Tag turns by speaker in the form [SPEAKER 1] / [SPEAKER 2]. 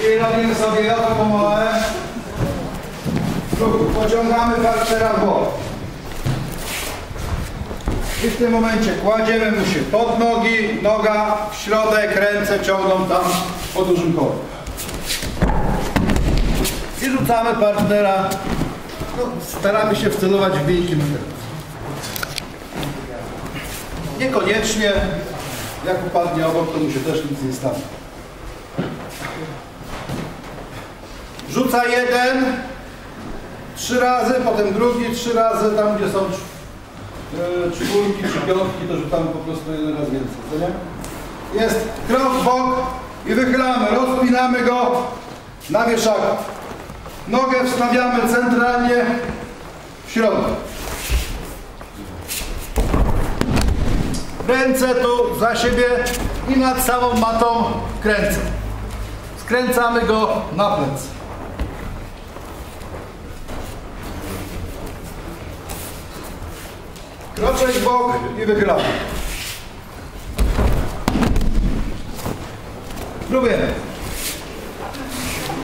[SPEAKER 1] I robimy sobie jogę pomałe. Pociągamy partnera w bok. I w tym momencie kładziemy mu się pod nogi, noga w środek, ręce ciągną tam po dużym kole. I rzucamy partnera. No, staramy się wcelować w teraz. Niekoniecznie, jak upadnie obok, to mu się też nic nie stanie. Rzuca jeden, trzy razy, potem drugi, trzy razy, tam gdzie są e, czwórki czy piątki, to rzucamy po prostu jeden raz więcej, co nie? Jest krok w bok i wychylamy, rozpinamy go na wieszaku. Nogę wstawiamy centralnie w środek. Ręce tu za siebie i nad całą matą kręcę. Skręcamy go na plecy. Kroczek w bok i wychylamy. Próbujemy.